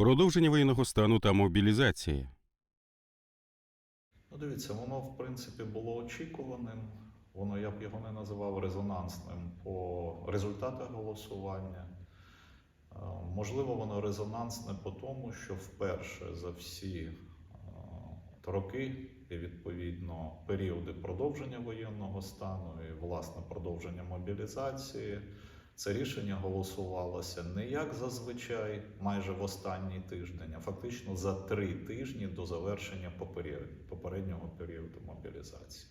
Продовження воєнного стану та мобілізації. Ну, дивіться, воно в принципі було очікуваним. Воно я б його не називав резонансним по результатах голосування. Е, Можливо, воно резонансне по тому, що вперше за всі е, роки і відповідно періоди продовження воєнного стану і власне продовження мобілізації. Це рішення голосувалося не як зазвичай, майже в останній тиждень, а фактично за три тижні до завершення попереднього періоду мобілізації.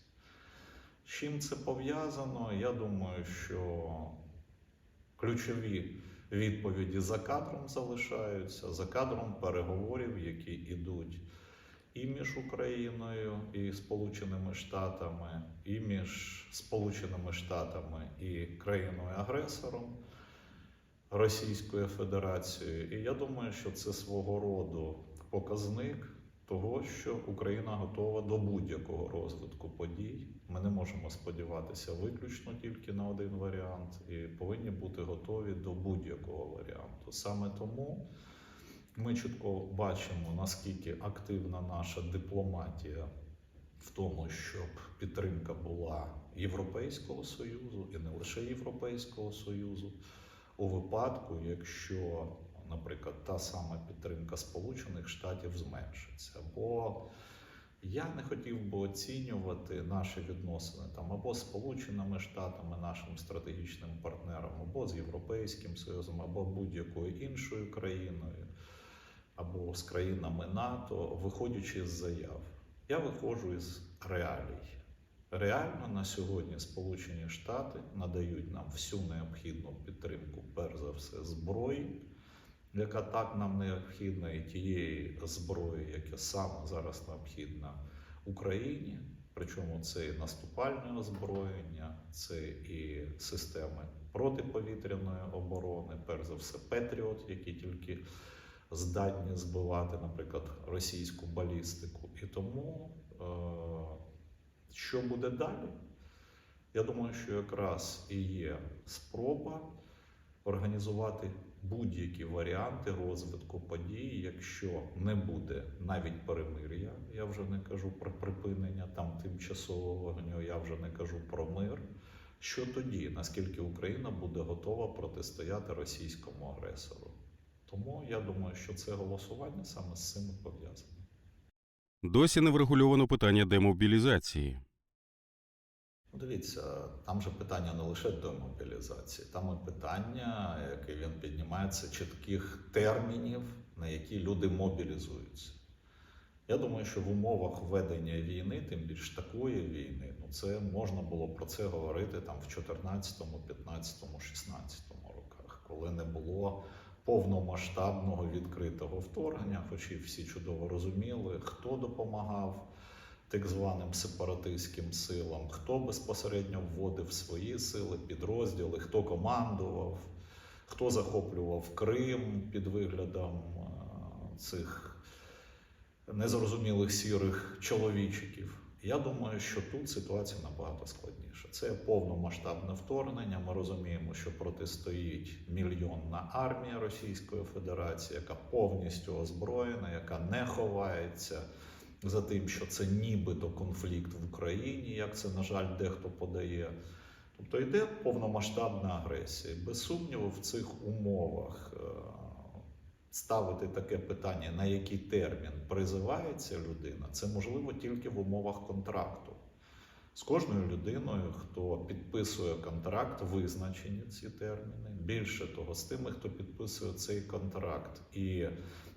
З чим це пов'язано? Я думаю, що ключові відповіді за кадром залишаються, за кадром переговорів, які йдуть і між Україною і Сполученими Штатами, і між Сполученими Штатами і країною-агресором Російською Федерацією. І я думаю, що це свого роду показник того, що Україна готова до будь-якого розвитку подій. Ми не можемо сподіватися виключно тільки на один варіант, і повинні бути готові до будь-якого варіанту. Саме тому ми чітко бачимо, наскільки активна наша дипломатія в тому, щоб підтримка була Європейського Союзу і не лише Європейського Союзу, у випадку, якщо, наприклад, та сама підтримка Сполучених Штатів зменшиться. Бо я не хотів би оцінювати наші відносини там або з Сполученими Штатами, нашим стратегічним партнером, або з Європейським Союзом, або будь-якою іншою країною, або з країнами НАТО, виходячи з заяв. Я виходжу із реалій. Реально на сьогодні Сполучені Штати надають нам всю необхідну підтримку, перш за все, зброї, яка так нам необхідна, і тієї зброї, яка саме зараз необхідна Україні. Причому це і наступальне озброєння, це і системи протиповітряної оборони, перш за все, Петріот, які тільки здатні збивати, наприклад, російську балістику. І тому, е, що буде далі? Я думаю, що якраз і є спроба організувати будь-які варіанти розвитку подій, якщо не буде навіть перемир'я, я вже не кажу про припинення там тимчасового вогню, я вже не кажу про мир. Що тоді, наскільки Україна буде готова протистояти російському агресору? Тому я думаю, що це голосування саме з цим пов'язане. Досі не врегульовано питання демобілізації. Ну, Дивіться, там же питання не лише демобілізації, там і питання, яке він піднімає, це чітких термінів, на які люди мобілізуються. Я думаю, що в умовах ведення війни, тим більш такої війни, ну це можна було про це говорити там в 14, 15, 16 роках, коли не було повномасштабного відкритого вторгнення, хоч і всі чудово розуміли, хто допомагав так званим сепаратистським силам, хто безпосередньо вводив свої сили, підрозділи, хто командував, хто захоплював Крим під виглядом е, цих незрозумілих сірих чоловічиків. Я думаю, що тут ситуація набагато складніша. Це повномасштабне вторгнення. Ми розуміємо, що протистоїть мільйонна армія Російської Федерації, яка повністю озброєна, яка не ховається за тим, що це нібито конфлікт в Україні, як це, на жаль, дехто подає. Тобто йде повномасштабна агресія. Без сумніву, в цих умовах е, ставити таке питання, на який термін призивається людина, це можливо тільки в умовах контракту. З кожною людиною, хто підписує контракт, визначені ці терміни. Більше того, з тими, хто підписує цей контракт і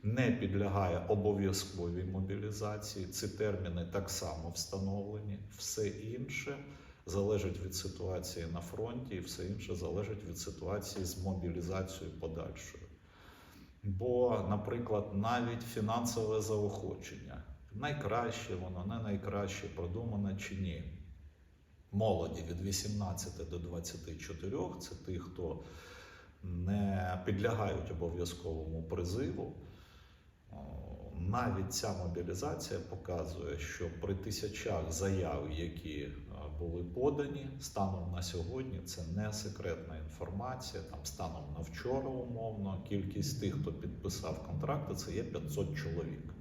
не підлягає обов'язковій мобілізації, ці терміни так само встановлені. Все інше залежить від ситуації на фронті, і все інше залежить від ситуації з мобілізацією подальшою. Бо, наприклад, навіть фінансове заохочення найкраще воно, не найкраще продумане чи ні. Молоді від 18 до 24 це ті, хто не підлягають обов'язковому призиву. Навіть ця мобілізація показує, що при тисячах заяв, які е, були подані, станом на сьогодні це не секретна інформація. Там станом на вчора, умовно, кількість тих, хто підписав контракти, це є 500 чоловік.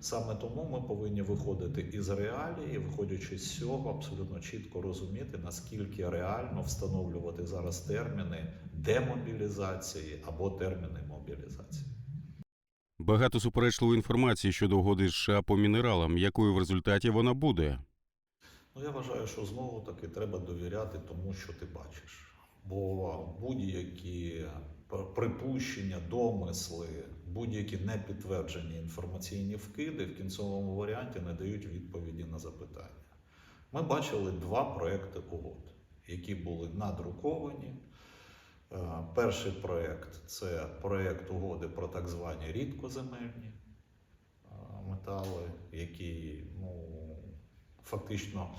Саме тому ми повинні виходити із реалії, виходячи з цього, абсолютно чітко розуміти, наскільки реально встановлювати зараз терміни демобілізації або терміни мобілізації. Багато суперечливої інформації щодо угоди США по мінералам, якою в результаті вона буде. Ну, я вважаю, що знову таки треба довіряти тому, що ти бачиш. Бо будь-які припущення, домисли, будь-які непідтверджені інформаційні вкиди в кінцевому варіанті не дають відповіді на запитання. Ми бачили два проекти угод, які були надруковані. Е, Перший проект це проект угоди про так звані рідкоземельні е, метали, які ну, фактично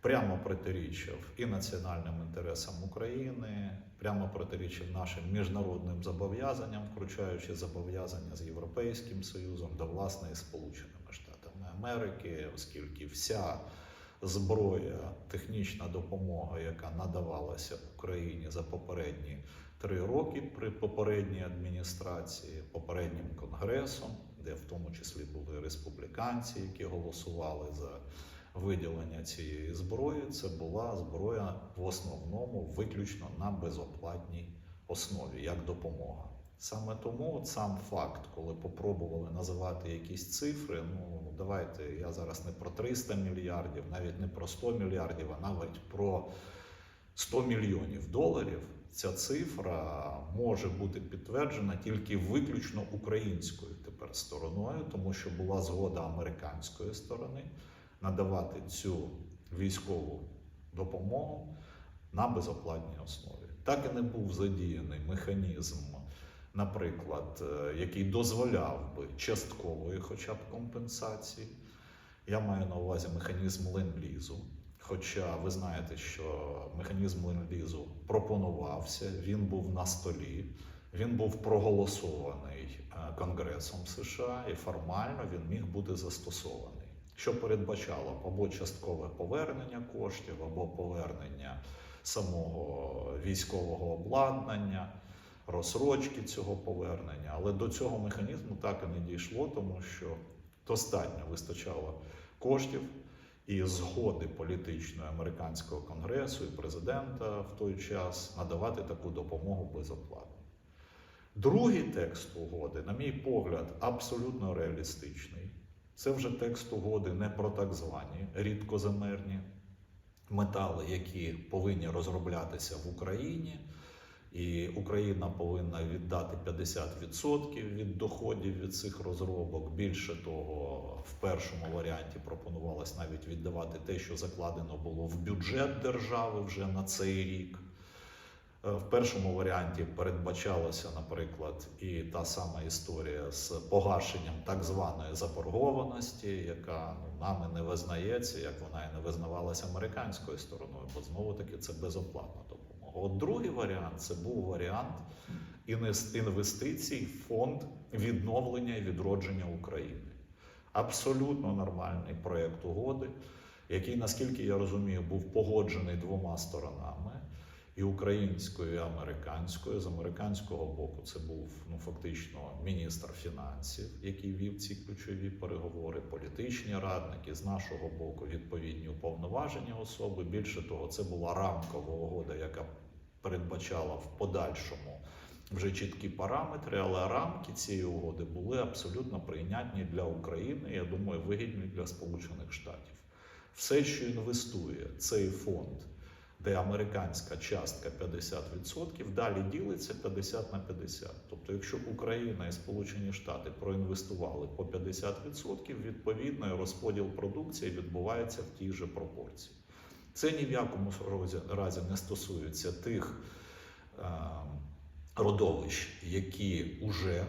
прямо протирічив і національним інтересам України, прямо протирічив нашим міжнародним зобов'язанням, включаючи зобов'язання з Європейським Союзом та власне Сполученими Штатами Америки, оскільки вся зброя, технічна допомога, яка надавалася Україні за попередні три роки при попередній адміністрації, попереднім конгресом, де в тому числі були республіканці, які голосували за виділення цієї зброї, це була зброя в основному виключно на безоплатній основі як допомога. Саме тому сам факт, коли попробували називати якісь цифри, ну давайте я зараз не про 300 мільярдів, навіть не про 100 мільярдів, а навіть про 100 мільйонів доларів. Ця цифра може бути підтверджена тільки виключно українською тепер стороною, тому що була згода американської сторони надавати цю військову допомогу на безоплатній основі. Так і не був задіяний механізм, наприклад, е, який дозволяв би часткової, хоча б компенсації. Я маю на увазі механізм ленд-лізу. Хоча ви знаєте, що механізм ленд-лізу пропонувався, він був на столі, він був проголосований е, Конгресом США, і формально він міг бути застосований, що передбачало або часткове повернення коштів, або повернення самого військового обладнання, розсрочки цього повернення. Але до цього механізму так і не дійшло, тому що достатньо вистачало коштів і згоди політичної американського конгресу і президента в той час надавати таку допомогу безоплатно. Другий текст угоди, на мій погляд, абсолютно реалістичний. Це вже текст угоди не про так звані рідкоземерні метали, які повинні розроблятися в Україні, і Україна повинна віддати 50% від доходів від цих розробок. Більше того, в першому варіанті пропонувалось навіть віддавати те, що закладено було в бюджет держави вже на цей рік. Е, В першому варіанті передбачалося, наприклад, і та сама історія з погашенням так званої заборгованості, яка ну, нами не визнається, як вона і не визнавалася американською стороною, бо знову таки це безоплатна допомога. От другий варіант це був варіант інвестицій в фонд відновлення і відродження України. Абсолютно нормальний проєкт угоди, який, наскільки я розумію, був погоджений двома сторонами і українською, і американською. З американського боку це був ну фактично міністр фінансів, який вів ці ключові переговори, політичні радники. З нашого боку відповідні уповноважені особи. Більше того, це була рамкова угода, яка передбачала в подальшому. Вже чіткі параметри, але рамки цієї угоди були абсолютно прийнятні для України. Я думаю, вигідні для Сполучених Штатів. Все, що інвестує цей фонд, де американська частка 50%, далі ділиться 50 на 50. Тобто, якщо Україна і Сполучені Штати проінвестували по 50%, відповідно розподіл продукції відбувається в тій же пропорції. Це ні в якому разі не стосується тих е, родовищ, які вже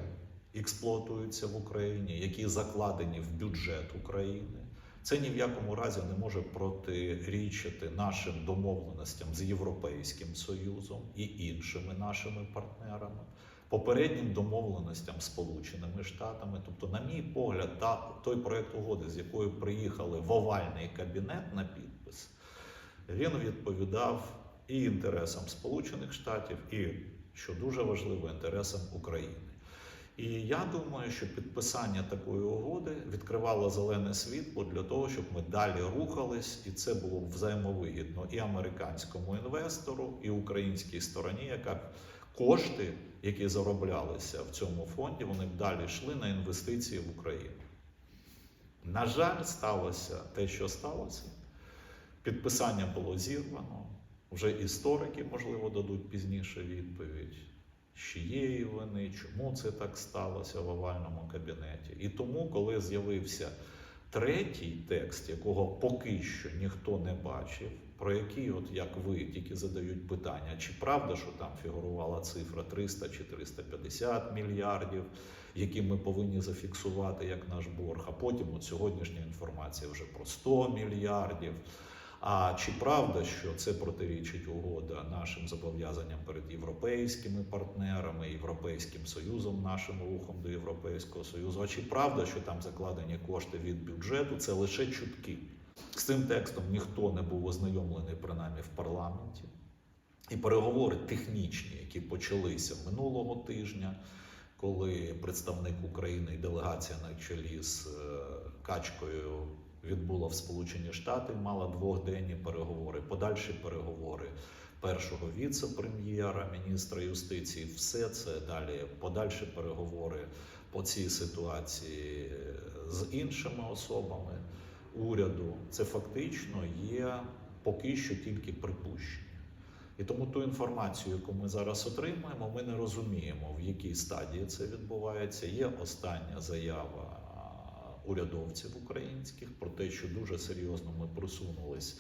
експлуатуються в Україні, які закладені в бюджет України. Це ні в якому разі не може протирічити нашим домовленостям з Європейським Союзом і іншими нашими партнерами. попереднім домовленостям Сполученими Штатами. Тобто, на мій погляд, та той проект угоди, з якою приїхали в овальний кабінет на підпис, він відповідав і інтересам Сполучених Штатів, і що дуже важливо, інтересам України. І я думаю, що підписання такої угоди відкривало зелене світло для того, щоб ми далі рухались, і це було б взаємовигідно і американському інвестору, і українській стороні, яка кошти, які зароблялися в цьому фонді, вони б далі йшли на інвестиції в Україну. На жаль, сталося те, що сталося. Підписання було зірвано. Вже історики, можливо, дадуть пізніше відповідь, з чиєї вини, чому це так сталося в овальному кабінеті. І тому, коли з'явився третій текст, якого поки що ніхто не бачив, про який, от як ви тільки задають питання, чи правда, що там фігурувала цифра 300 чи 350 мільярдів, які ми повинні зафіксувати як наш борг, а потім от сьогоднішня інформація вже про 100 мільярдів. А чи правда, що це протирічить угода нашим зобов'язанням перед європейськими партнерами, Європейським Союзом, нашим рухом до Європейського Союзу? А чи правда, що там закладені кошти від бюджету? Це лише чутки. З цим текстом ніхто не був ознайомлений принаймні в парламенті. І переговори технічні, які почалися минулого тижня, коли представник України і делегація на чолі з е, Качкою відбула в Сполучені Штати, мала двохденні переговори, подальші переговори першого віце-прем'єра, міністра юстиції. Все це далі подальші переговори по цій ситуації з іншими особами уряду. Це фактично є поки що тільки припущення. І тому ту інформацію, яку ми зараз отримуємо, ми не розуміємо, в якій стадії це відбувається. Є остання заява урядовців українських про те, що дуже серйозно ми просунулись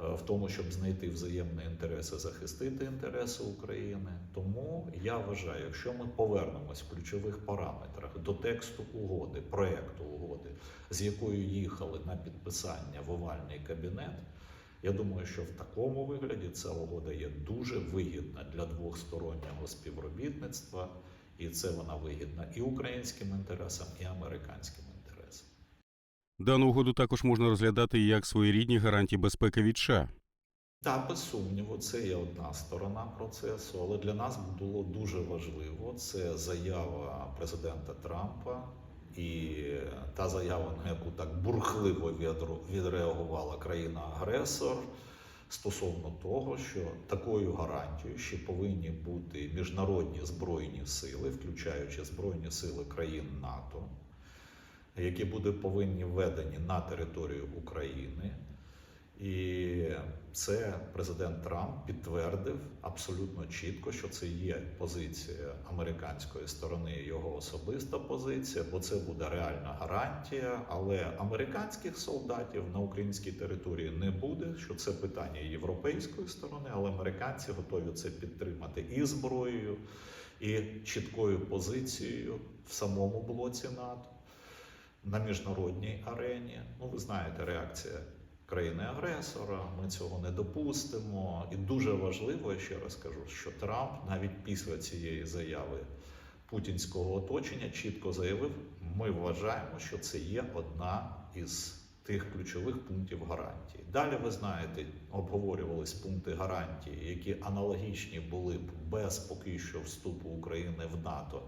е, в тому, щоб знайти взаємні інтереси, захистити інтереси України. Тому я вважаю, якщо ми повернемось в ключових параметрах до тексту угоди, проекту угоди, з якою їхали на підписання в овальний кабінет. Я думаю, що в такому вигляді ця угода є дуже вигідна для двостороннього співробітництва, і це вона вигідна і українським інтересам, і американським. Дану угоду також можна розглядати як своєрідні гарантії безпеки від США. Та без сумніву, це є одна сторона процесу, але для нас було дуже важливо це заява президента Трампа і та заява, на яку так бурхливо відреагувала країна-агресор стосовно того, що такою гарантією ще повинні бути міжнародні збройні сили, включаючи збройні сили країн НАТО, які будуть повинні введені на територію України. І це президент Трамп підтвердив абсолютно чітко, що це є позиція американської сторони, його особиста позиція, бо це буде реальна гарантія. Але американських солдатів на українській території не буде. Що це питання європейської сторони, але американці готові це підтримати і зброєю, і чіткою позицією в самому блоці НАТО на міжнародній арені. Ну, ви знаєте, реакція країни-агресора. Ми цього не допустимо. І дуже важливо, я ще раз кажу, що Трамп навіть після цієї заяви путінського оточення чітко заявив: ми вважаємо, що це є одна із тих ключових пунктів гарантії. Далі ви знаєте, обговорювались пункти гарантії, які аналогічні були б без поки що вступу України в НАТО.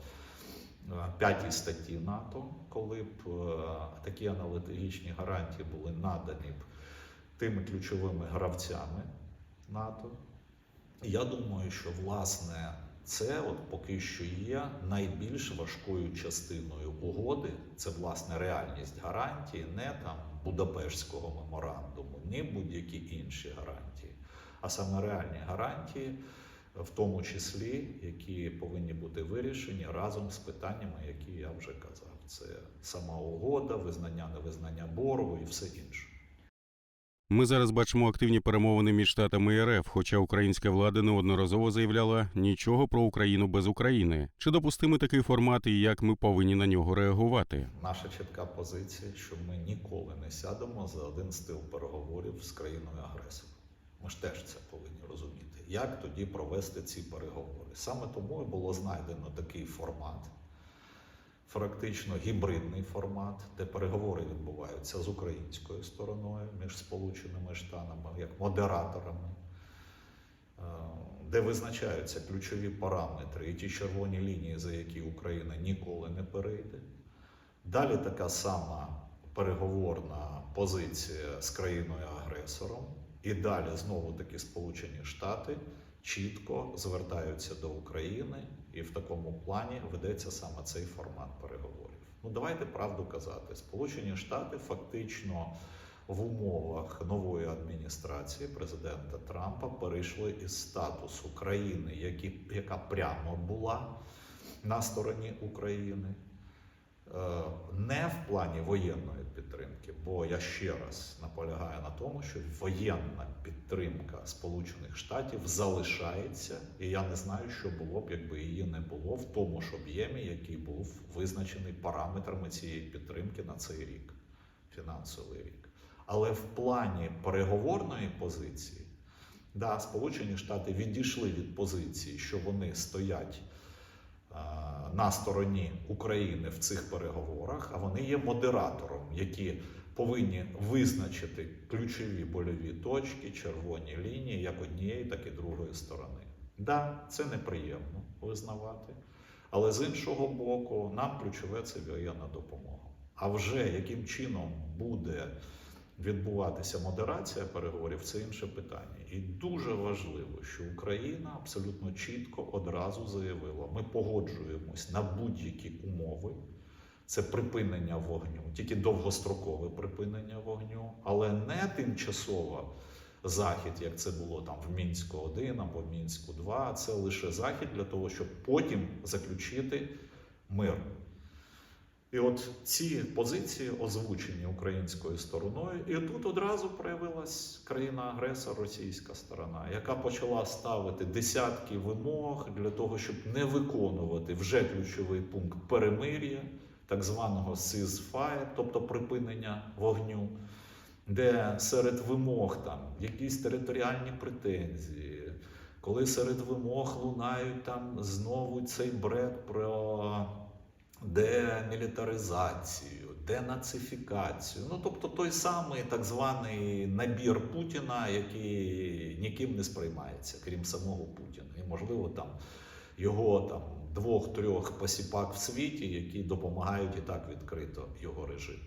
П'ятій статті НАТО, коли б е, такі аналогічні гарантії були надані б тими ключовими гравцями НАТО. Я думаю, що власне це от поки що є найбільш важкою частиною угоди. Це власне реальність гарантії, не там Будапештського меморандуму, ні будь-які інші гарантії, а саме реальні гарантії, в тому числі, які повинні бути вирішені разом з питаннями, які я вже казав. Це сама угода, визнання, невизнання боргу і все інше. Ми зараз бачимо активні перемовини між штатами і РФ, хоча українська влада неодноразово заявляла нічого про Україну без України. Чи допустимий такий формат і як ми повинні на нього реагувати? Наша чітка позиція, що ми ніколи не сядемо за один стил переговорів з країною агресором. Ми ж теж це повинні розуміти. Як тоді провести ці переговори? Саме тому і було знайдено такий формат, фактично гібридний формат, де переговори відбуваються з українською стороною між Сполученими Штатами як модераторами, е, де визначаються ключові параметри і ті червоні лінії, за які Україна ніколи не перейде. Далі така сама переговорна позиція з країною-агресором, і далі знову таки Сполучені Штати чітко звертаються до України, і в такому плані ведеться саме цей формат переговорів. Ну давайте правду казати. Сполучені Штати фактично в умовах нової адміністрації президента Трампа перейшли із статусу країни, які, яка прямо була на стороні України. Е, Не в плані воєнної підтримки, бо я ще раз наполягаю на тому, що воєнна підтримка Сполучених Штатів залишається, і я не знаю, що було б, якби її не було в тому ж об'ємі, який був визначений параметрами цієї підтримки на цей рік, фінансовий рік. Але в плані переговорної позиції, да, Сполучені Штати відійшли від позиції, що вони стоять е, на стороні України в цих переговорах, а вони є модератором, які повинні визначити ключові больові точки, червоні лінії як однієї, так і другої сторони. Да, це неприємно визнавати, але з іншого боку, нам ключове це воєнна допомога. А вже яким чином буде відбуватися модерація переговорів, це інше питання. І дуже важливо, що Україна абсолютно чітко одразу заявила: ми погоджуємось на будь-які умови. Це припинення вогню, тільки довгострокове припинення вогню, але не тимчасово захід, як це було там в Мінську 1 або Мінську 2. Це лише захід для того, щоб потім заключити мир. І от ці позиції озвучені українською стороною, і тут одразу проявилась країна-агресор, російська сторона, яка почала ставити десятки вимог для того, щоб не виконувати вже ключовий пункт перемир'я, так званого ceasefire, тобто припинення вогню, де серед вимог там якісь територіальні претензії, коли серед вимог лунають там знову цей бред про демілітаризацію, денацифікацію. Ну тобто той самий так званий набір Путіна, який ніким не сприймається, крім самого Путіна. І можливо там його там двох-трьох посіпак в світі, які допомагають і так відкрито його режиму.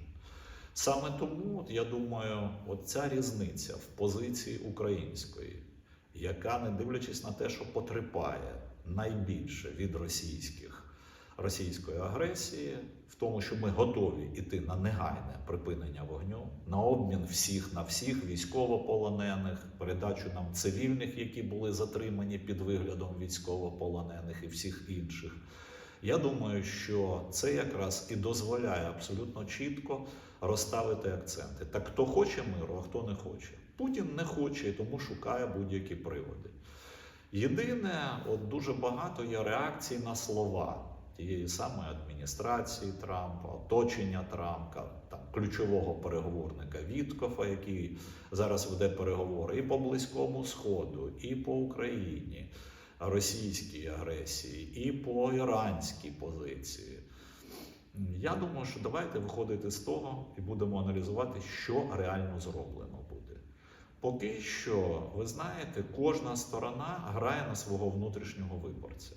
Саме тому, я думаю, от ця різниця в позиції української, яка, не дивлячись на те, що потерпає найбільше від російських російської агресії, в тому, що ми готові йти на негайне припинення вогню, на обмін всіх на всіх військовополонених, передачу нам цивільних, які були затримані під виглядом військовополонених і всіх інших. Я думаю, що це якраз і дозволяє абсолютно чітко розставити акценти. Так хто хоче миру, а хто не хоче. Путін не хоче і тому шукає будь-які приводи. Єдине, от дуже багато є реакцій на слова тієї самої адміністрації Трампа, оточення Трампа, там ключового переговорника Віткофа, який зараз веде переговори і по Близькому Сходу, і по Україні, російській агресії, і по іранській позиції. Я думаю, що давайте виходити з того і будемо аналізувати, що реально зроблено буде. Поки що, ви знаєте, кожна сторона грає на свого внутрішнього виборця.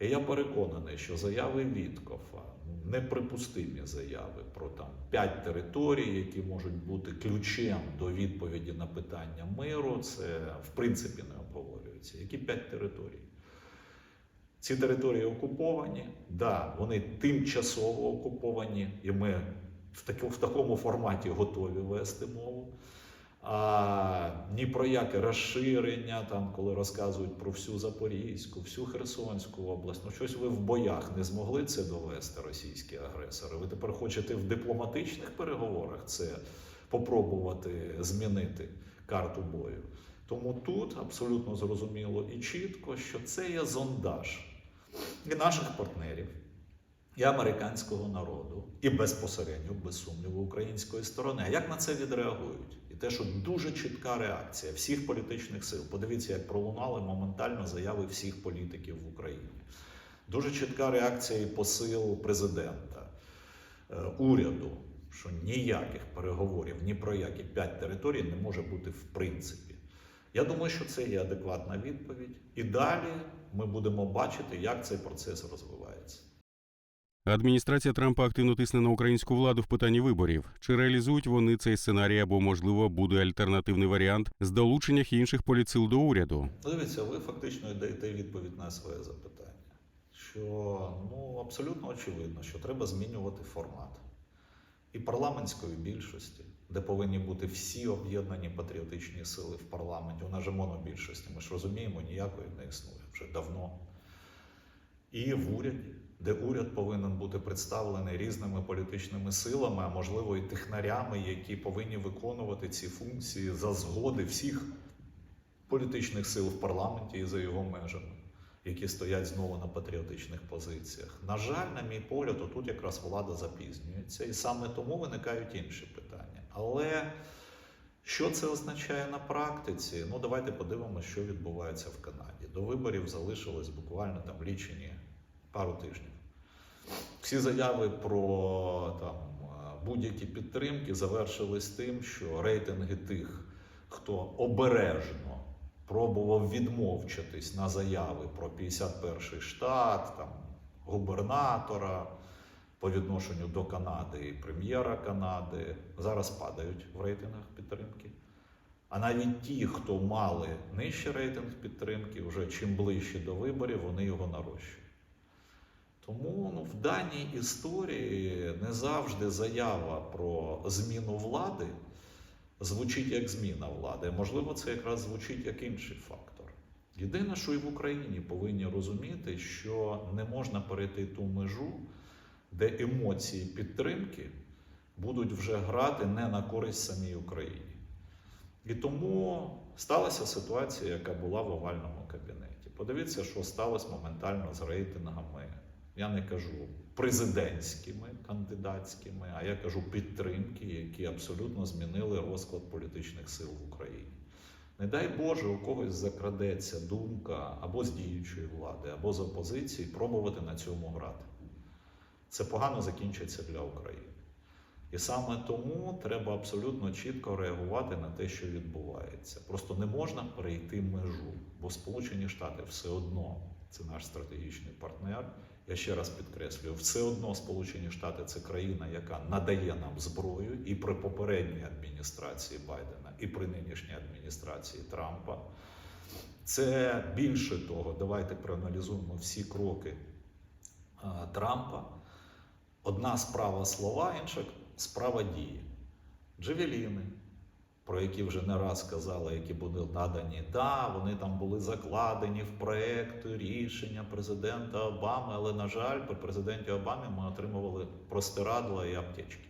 І я переконаний, що заяви Віткофа, неприпустимі заяви про там п'ять територій, які можуть бути ключем до відповіді на питання миру, це в принципі не обговорюється. Які п'ять територій? Ці території окуповані, да, вони тимчасово окуповані, і ми в такому форматі готові вести мову. А ні про яке розширення, там, коли розказують про всю Запорізьку, всю Херсонську область. Ну, щось ви в боях не змогли це довести, російські агресори. Ви тепер хочете в дипломатичних переговорах це попробувати змінити карту бою. Тому тут абсолютно зрозуміло і чітко, що це є зондаж і наших партнерів, і американського народу, і безпосередньо, без сумніву, української сторони. А як на це відреагують? І те, що дуже чітка реакція всіх політичних сил. Подивіться, як пролунали моментально заяви всіх політиків в Україні. Дуже чітка реакція і посил президента, е, уряду, що ніяких переговорів ні про які п'ять територій не може бути в принципі. Я думаю, що це є адекватна відповідь. І далі ми будемо бачити, як цей процес розвивається. Адміністрація Трампа активно тисне на українську владу в питанні виборів. Чи реалізують вони цей сценарій або, можливо, буде альтернативний варіант з долученням їінших політсил до уряду? Дивіться, ви фактично даєте відповідь на своє запитання. Що ну абсолютно очевидно, що треба змінювати формат і парламентської більшості, де повинні бути всі об'єднані патріотичні сили в парламенті. У нас же монобільшості. Ми ж розуміємо, ніякої не існує вже давно. І в уряді, де уряд повинен бути представлений різними політичними силами, а можливо і технарями, які повинні виконувати ці функції за згоди всіх політичних сил в парламенті і за його межами, які стоять знову на патріотичних позиціях. На жаль, на мій погляд, отут якраз влада запізнюється, і саме тому виникають інші питання. Але що це означає на практиці? Ну, давайте подивимося, що відбувається в Канаді. До виборів залишилось буквально там лічені пару тижнів. Всі заяви про там будь-які підтримки завершились тим, що рейтинги тих, хто обережно пробував відмовчатись на заяви про 51-й штат, там губернатора по відношенню до Канади і прем'єра Канади, зараз падають в рейтингах підтримки. А навіть ті, хто мали нижчий рейтинг підтримки, вже чим ближче до виборів, вони його нарощують. Тому ну, в даній історії не завжди заява про зміну влади звучить як зміна влади. Можливо, це якраз звучить як інший фактор. Єдине, що і в Україні повинні розуміти, що не можна перейти ту межу, де емоції підтримки будуть вже грати не на користь самій Україні. І тому сталася ситуація, яка була в овальному кабінеті. Подивіться, що сталося моментально з рейтингами. Я не кажу президентськими кандидатськими, а я кажу підтримки, які абсолютно змінили розклад політичних сил в Україні. Не дай Боже, у когось закрадеться думка або з діючої влади, або з опозиції пробувати на цьому грати. Це погано закінчиться для України. І саме тому треба абсолютно чітко реагувати на те, що відбувається. Просто не можна перейти межу, бо Сполучені Штати все одно це наш стратегічний партнер. Я ще раз підкреслюю, все одно Сполучені Штати це країна, яка надає нам зброю і при попередній адміністрації Байдена, і при нинішній адміністрації Трампа. Це більше того, давайте проаналізуємо всі кроки а, Трампа. Одна справа слова, інша справа дії. Джевеліни, про які вже не раз казали, які були надані, да, вони там були закладені в проект рішення президента Обами, але, на жаль, при президенті Обамі ми отримували простирадла і аптечки.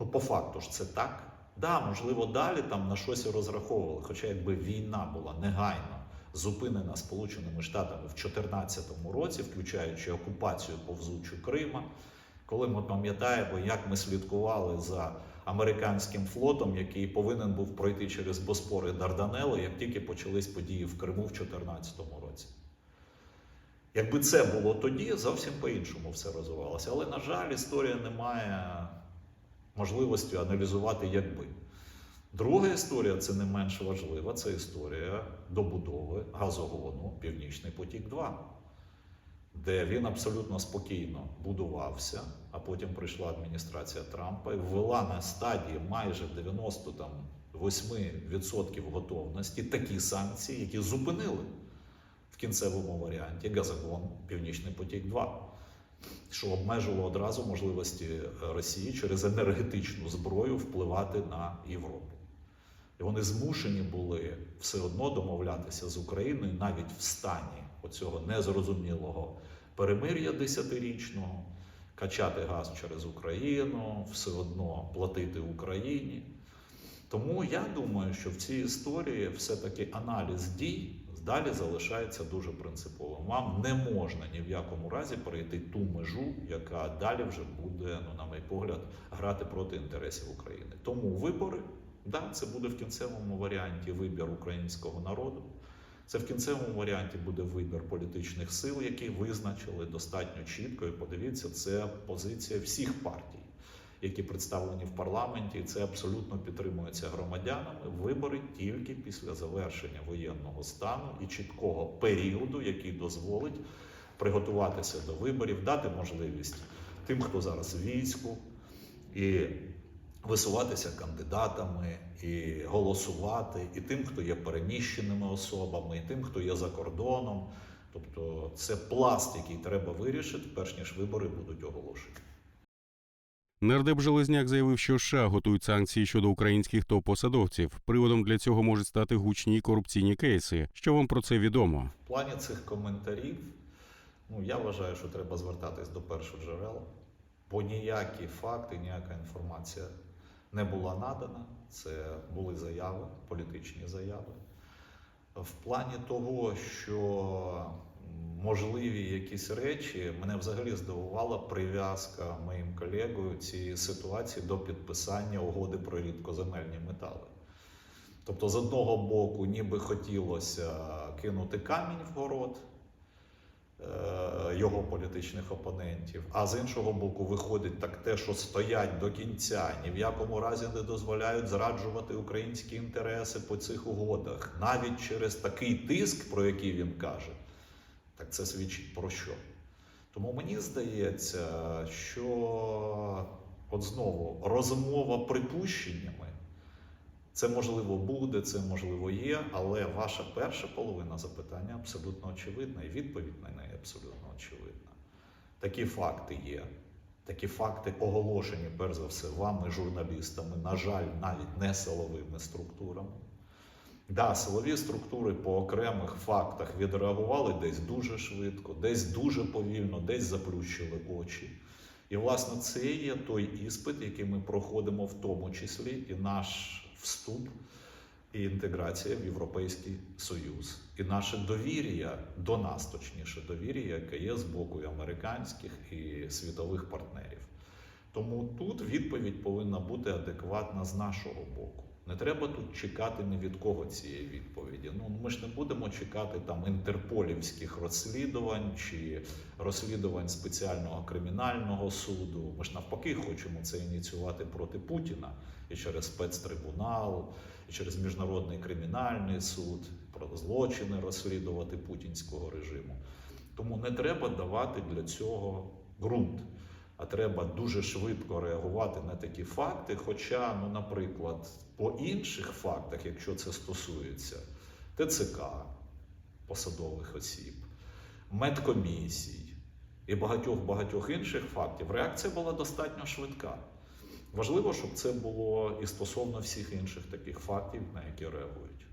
Ну, по факту ж це так. Да, можливо, далі там на щось розраховували. Хоча якби війна була негайно зупинена Сполученими Штатами в 2014 році, включаючи окупацію повзучу Крима, коли ми пам'ятаємо, як ми слідкували за американським флотом, який повинен був пройти через Боспори Дарданели, як тільки почались події в Криму в 2014 році. Якби це було тоді, зовсім по-іншому все розвивалося. Але, на жаль, історія не має можливості аналізувати якби. Друга історія, це не менш важлива, це історія добудови газогону Північний потік 2 де він абсолютно спокійно будувався, а потім прийшла адміністрація Трампа і ввела на стадії майже 98% готовності такі санкції, які зупинили в кінцевому варіанті газогон Північний потік 2 що обмежило одразу можливості Росії через енергетичну зброю впливати на Європу. І вони змушені були все одно домовлятися з Україною навіть в стані оцього незрозумілого перемир'я десятирічного, качати газ через Україну, все одно платити Україні. Тому я думаю, що в цій історії все-таки аналіз дій далі залишається дуже принциповим. Вам не можна ні в якому разі перейти ту межу, яка далі вже буде, ну, на мій погляд, грати проти інтересів України. Тому вибори Да, це буде в кінцевому варіанті вибір українського народу. Це в кінцевому варіанті буде вибір політичних сил, які визначили достатньо чітко. І подивіться, це позиція всіх партій, які представлені в парламенті. І це абсолютно підтримується громадянами. Вибори тільки після завершення воєнного стану і чіткого періоду, який дозволить приготуватися до виборів, дати можливість тим, хто зараз війську, і висуватися кандидатами, і голосувати, і тим, хто є переміщеними особами, і тим, хто є за кордоном. Тобто це пласт, який треба вирішити, перш ніж вибори будуть оголошені. Нардеп Железняк заявив, що США готують санкції щодо українських топ-посадовців. Приводом для цього можуть стати гучні корупційні кейси. Що вам про це відомо? В плані цих коментарів, ну я вважаю, що треба звертатись до перших джерел, бо ніякі факти, ніяка інформація не була надана. Це були заяви, політичні заяви. В плані того, що можливі якісь речі, мене взагалі здивувала прив'язка моїм колегою цієї ситуації до підписання угоди про рідкоземельні метали. Тобто, з одного боку, ніби хотілося кинути камінь в город його політичних опонентів, а з іншого боку, виходить так те, що стоять до кінця, ні в якому разі не дозволяють зраджувати українські інтереси по цих угодах, навіть через такий тиск, про який він каже. Так це свідчить про що? Тому мені здається, що от знову розмова припущеннями. Це можливо буде, це можливо є, але ваша перша половина запитання абсолютно очевидна, і відповідь на неї абсолютно очевидна. Такі факти є. Такі факти оголошені, перш за все, вами, журналістами, на жаль, навіть не силовими структурами. Да, силові структури по окремих фактах відреагували десь дуже швидко, десь дуже повільно, десь заплющили очі. І, власне, це є той іспит, який ми проходимо в тому числі, і наш вступ і інтеграція в Європейський Союз, і наше довір'я до нас, точніше, довір'я, яке є з боку і американських і світових партнерів. Тому тут відповідь повинна бути адекватна з нашого боку. Не треба тут чекати ні від кого цієї відповіді. Ну ми ж не будемо чекати там інтерполівських розслідувань чи розслідувань спеціального кримінального суду. Ми ж навпаки хочемо це ініціювати проти Путіна і через спецтрибунал, і через міжнародний кримінальний суд, про злочини розслідувати путінського режиму. Тому не треба давати для цього ґрунт. А треба дуже швидко реагувати на такі факти. Хоча, ну, наприклад, по інших фактах, якщо це стосується ТЦК, посадових осіб, медкомісій і багатьох багатьох інших фактів, реакція була достатньо швидка. Важливо, щоб це було і стосовно всіх інших таких фактів, на які реагують.